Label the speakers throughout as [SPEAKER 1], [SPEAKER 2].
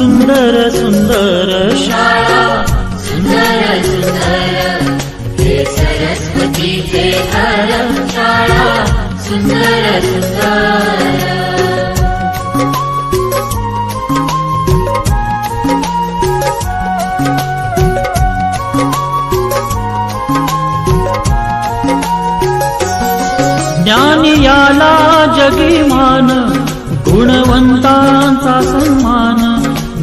[SPEAKER 1] सुन्दर सुन्दर। सुन्दर सुन्दर। ज्ञानयाला जगिमान।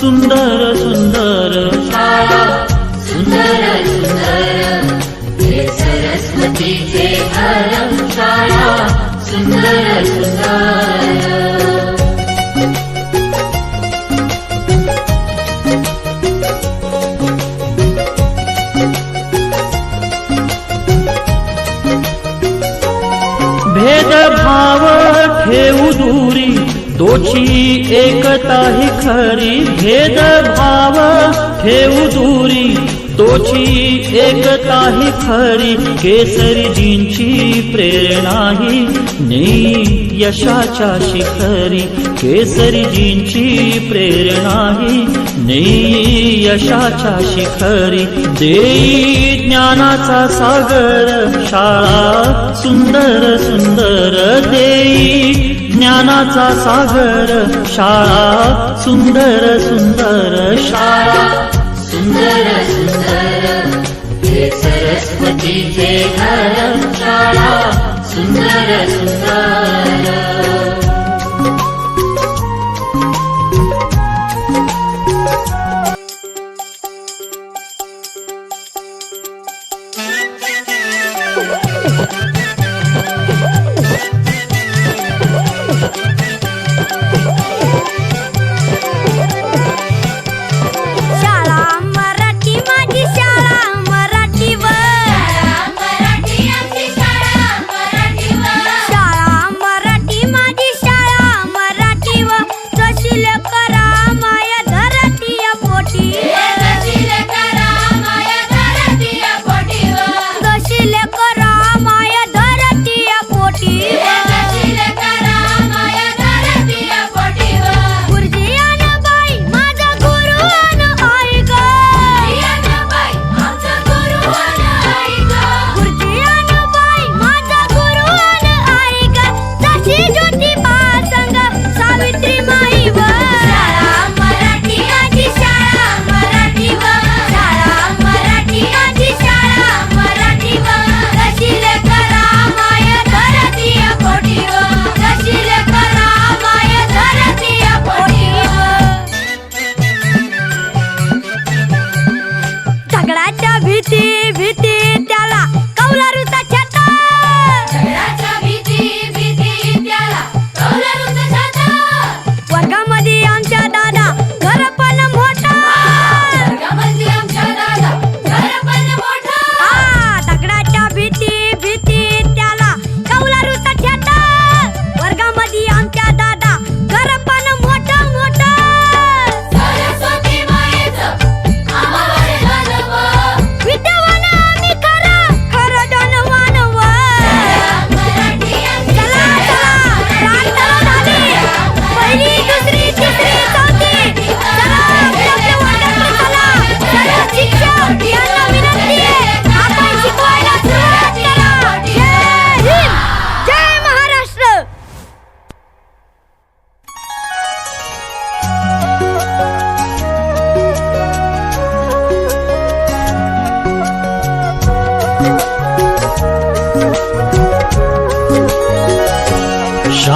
[SPEAKER 1] सुंदर सुंदर शाळा सुंदर सुंदर हे सरस्वतीचे घर शाळा सुंदर सुंदर भेदभाव ठेवू दूरी। दोची एकता ही खरी भेदभाव. ठेवू दूरी तोची एकता ही खरी केसरीजींची प्रेरणा ही. नेई यशाच्या शिखरी केसरीजींची प्रेरणा ही. नेई यशाच्या शिखरी देई ज्ञानाचा सागर शाळा सुंदर सुंदर. देई ज्ञानाचा सागर शाळा सुंदर सुंदर. शाळा सुंदर सुंदर. सरस्वती सुन्दर सुन्दर।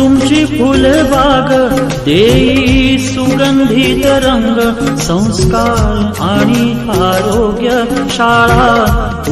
[SPEAKER 1] तुमची फुलबाग देई सुगंधित रंग संस्कार आणि आरोग्य शाळा.